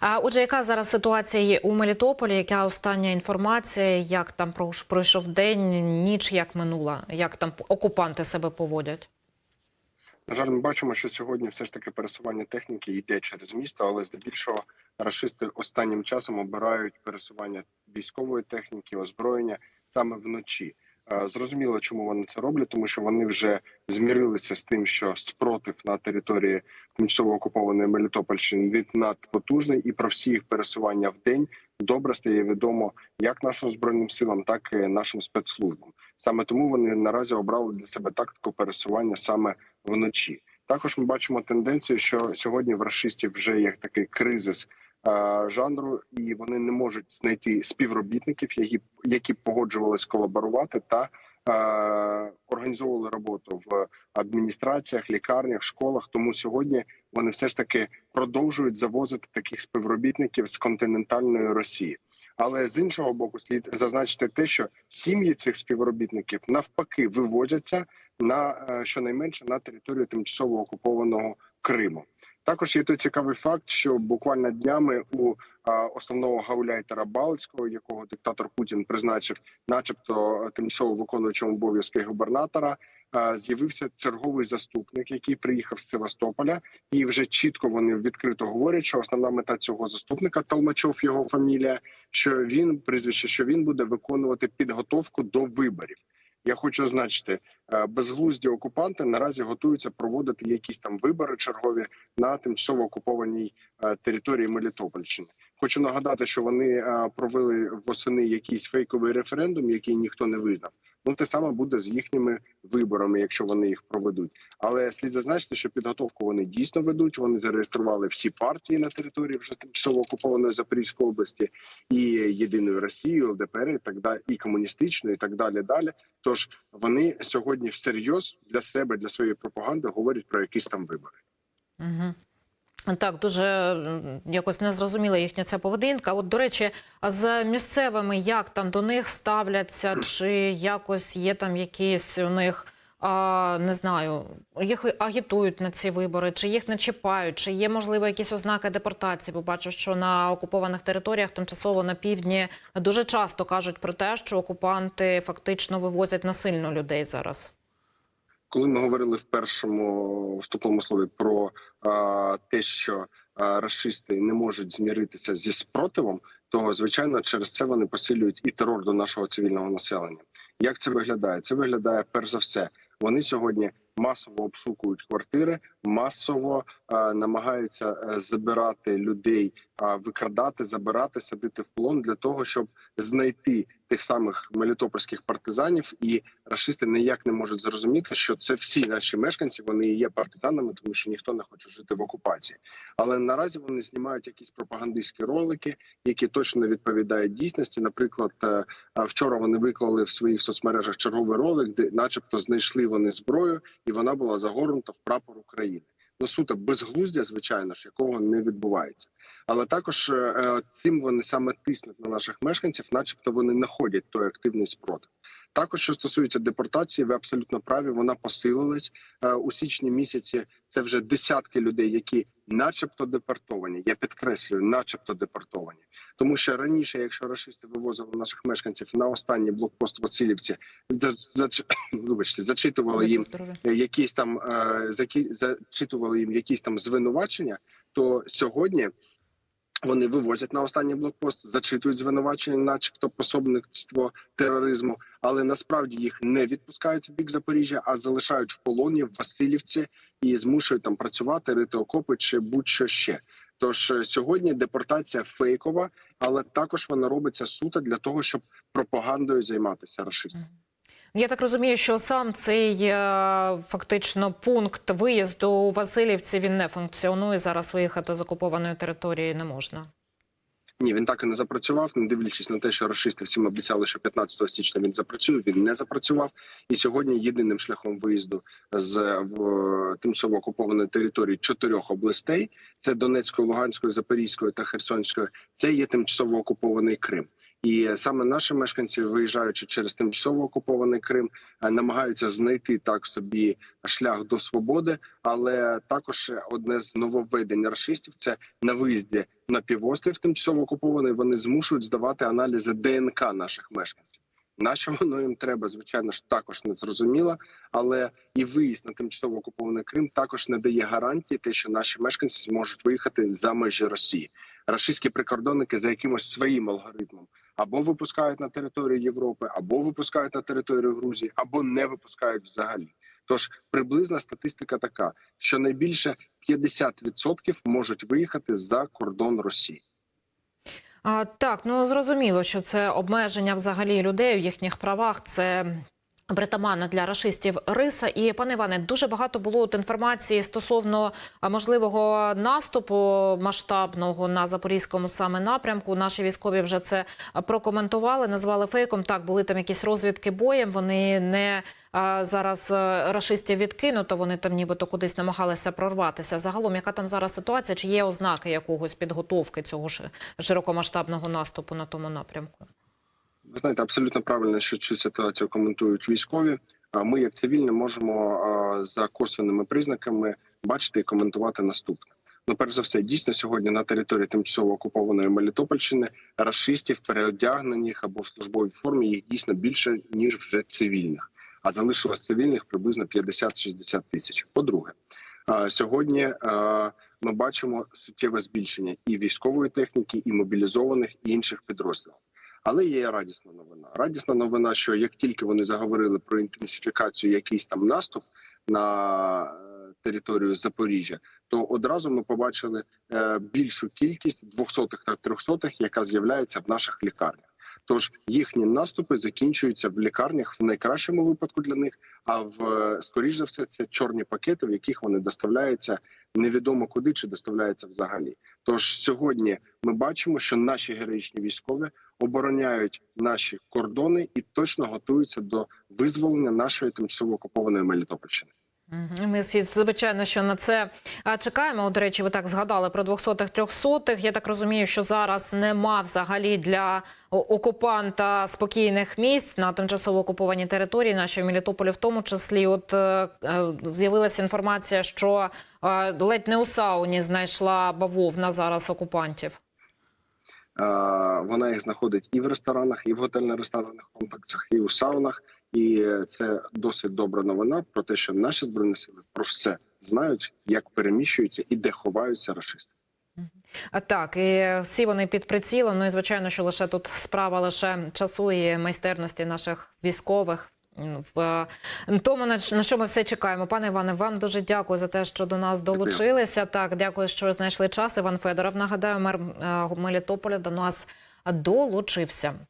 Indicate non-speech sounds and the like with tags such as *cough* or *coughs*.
А отже, яка зараз ситуація у Мелітополі? Яка остання інформація? Як там пройшов день, ніч як минула? Як там окупанти себе поводять? На жаль, ми бачимо, що сьогодні все ж таки пересування техніки йде через місто, але здебільшого рашисти останнім часом обирають пересування військової техніки, озброєння саме вночі. Зрозуміло, чому вони це роблять, тому що вони вже змірилися з тим, що спротив на території тимчасово окупованої Мелітопольщини від надпотужний, і про всі їх пересування в день добре стає відомо як нашим збройним силам, так і нашим спецслужбам. Саме тому вони наразі обрали для себе тактику пересування саме вночі. Також ми бачимо тенденцію, що сьогодні в рашистів вже є такий кризис жанру, і вони не можуть знайти співробітників, які, які погоджувались колаборувати та е, організовували роботу в адміністраціях, лікарнях, школах. Тому сьогодні вони все ж таки продовжують завозити таких співробітників з континентальної Росії. Але з іншого боку, слід зазначити те, що сім'ї цих співробітників навпаки вивозяться на е, щонайменше на територію тимчасово окупованого Криму. Також є той цікавий факт, що буквально днями у основного гауляйтера Балицького, якого диктатор Путін призначив, начебто тимчасово виконуючим обов'язки губернатора, з'явився черговий заступник, який приїхав з Севастополя, і вже чітко вони відкрито говорять, що основна мета цього заступника Толмачов, його фамілія, що він прізвище, що він буде виконувати підготовку до виборів. Я хочу зазначити, е, безглузді окупанти наразі готуються проводити якісь там вибори чергові на тимчасово окупованій е, території Мелітопольщини. Хочу нагадати, що вони е, провели восени якийсь фейковий референдум, який ніхто не визнав. Ну те саме буде з їхніми виборами, якщо вони їх проведуть. Але слід зазначити, що підготовку вони дійсно ведуть. Вони зареєстрували всі партії на території вже тимчасово окупованої Запорізької області і єдиною Росією, ЛДПР і так далі, і комуністичною, і так далі. Далі. Тож вони сьогодні всерйоз для себе, для своєї пропаганди говорять про якісь там вибори. Угу. Так, дуже якось незрозуміла їхня ця поведінка. От, до речі, а з місцевими як там до них ставляться, чи якось є там якісь у них, а, не знаю, їх агітують на ці вибори, чи їх не чіпають, чи є, можливо, якісь ознаки депортації? Бо бачу, що на окупованих територіях, тимчасово на півдні, дуже часто кажуть про те, що окупанти фактично вивозять насильно людей зараз. Коли ми говорили в першому вступному слові про те, що а, рашисти не можуть зміритися зі спротивом, то звичайно через це вони посилюють і терор до нашого цивільного населення. Як це виглядає? Це виглядає перш за все. Вони сьогодні масово обшукують квартири, масово а, намагаються е, забирати людей, викрадати, забирати, садити в полон для того, щоб знайти тих самих мелітопольських партизанів, і рашисти ніяк не можуть зрозуміти, що це всі наші мешканці. Вони є партизанами, тому що ніхто не хоче жити в окупації. Але наразі вони знімають якісь пропагандистські ролики, які точно відповідають дійсності. Наприклад, е, вчора вони виклали в своїх соцмережах черговий ролик, де, начебто, знайшли вони зброю, і вона була загорнута в прапор України. Ну суто безглуздя, звичайно ж, якого не відбувається. Але також е, е, цим вони саме тиснуть на наших мешканців, начебто вони знаходять той активний спротив. Також що стосується депортації, ви абсолютно праві. Вона посилилась Е, у січні місяці. Це вже десятки людей, які, начебто, депортовані. Я підкреслюю, начебто депортовані, тому що раніше, якщо рашисти вивозили наших мешканців на останній блокпост Васильівці, за, за, *coughs* вибачте, зачитували їм якісь там зачитували їм якісь там звинувачення, то сьогодні вони вивозять на останній блокпост, зачитують звинувачення, начебто пособництво тероризму, але насправді їх не відпускають в бік Запоріжжя, а залишають в полоні в Васильівці і змушують там працювати, рити окопи чи будь-що ще. Тож е, сьогодні депортація фейкова, але також вона робиться суто для того, щоб пропагандою займатися рашистами. Я так розумію, що сам цей е, фактично пункт виїзду у Васильівці він не функціонує. Зараз виїхати з окупованої території не можна. Ні, він так і не запрацював, не дивлячись на те, що рашисти всім обіцяли, що 15 січня він запрацює. Він не запрацював. І сьогодні єдиним шляхом виїзду з в, тимчасово окупованої території чотирьох областей: це Донецької, Луганської, Запорізької та Херсонської. Це є тимчасово окупований Крим. І саме наші мешканці, виїжджаючи через тимчасово окупований Крим, е, намагаються знайти так собі шлях до свободи. Але також одне з нововведень рашистів це на виїзді на півострів тимчасово окупований. Вони змушують здавати аналізи ДНК наших мешканців. На що воно їм треба, звичайно ж також не зрозуміло, але і виїзд на тимчасово окупований Крим також не дає гарантії, те, що наші мешканці зможуть виїхати за межі Росії. Рашистські прикордонники за якимось своїм алгоритмом або випускають на територію Європи, або випускають на територію Грузії, або не випускають взагалі. Тож приблизна статистика така, що найбільше 50% можуть виїхати за кордон Росії. А, так, ну зрозуміло, що це обмеження взагалі людей у їхніх правах. Це притаманна для рашистів риса. І пане Іване, дуже багато було от інформації стосовно можливого наступу масштабного на запорізькому саме напрямку. Наші військові вже це прокоментували, назвали фейком. Так, були там якісь розвідки боєм. Вони не зараз е, рашистів відкинуто. Вони там нібито кудись намагалися прорватися. Загалом, яка там зараз ситуація? Чи є ознаки якогось підготовки цього ж широкомасштабного наступу на тому напрямку? Ви знаєте, абсолютно правильно, що цю ситуацію коментують військові. А ми, як цивільні, можемо за косвенними признаками бачити і коментувати наступне. Ну, перш за все, дійсно сьогодні на території тимчасово окупованої Мелітопольщини рашистів переодягнених або в службовій формі їх дійсно більше ніж вже цивільних. А залишилось цивільних приблизно 50-60 тисяч. По-друге, сьогодні ми бачимо суттєве збільшення і військової техніки, і мобілізованих і інших підрозділів. Але є радісна новина. Радісна новина, що як тільки вони заговорили про інтенсифікацію, якийсь там наступ на е, територію Запоріжжя, то одразу ми побачили е, більшу кількість двохсотих та трьохсотих, яка з'являється в наших лікарнях. Тож їхні наступи закінчуються в лікарнях в найкращому випадку для них. А в е, скоріш за все, це чорні пакети, в яких вони доставляються невідомо куди чи доставляються взагалі. Тож сьогодні ми бачимо, що наші героїчні військові обороняють наші кордони і точно готуються до визволення нашої тимчасово окупованої Мелітопольщини. Ми звичайно, що на це чекаємо. До речі, ви так згадали про 200-х, 300-х. Я так розумію, що зараз нема взагалі для окупанта спокійних місць на тимчасово окупованій території, нашій Мелітополі, в тому числі. От е, е, з'явилася інформація, що е, ледь не у сауні знайшла бавовна зараз окупантів. Е, Вона їх знаходить і в ресторанах, і в готельно-ресторанних комплексах, і у саунах. І це досить добра новина про те, що наші збройні сили про все знають, як переміщуються і де ховаються рашисти. А так, і всі вони під прицілом. Ну і звичайно, що лише тут справа лише часу і майстерності наших військових. В тому на що ми все чекаємо. Пане Іване, вам дуже дякую за те, що до нас долучилися. Так, дякую, що знайшли час. Іван Федоров нагадаю, мер е, Мелітополя до нас долучився.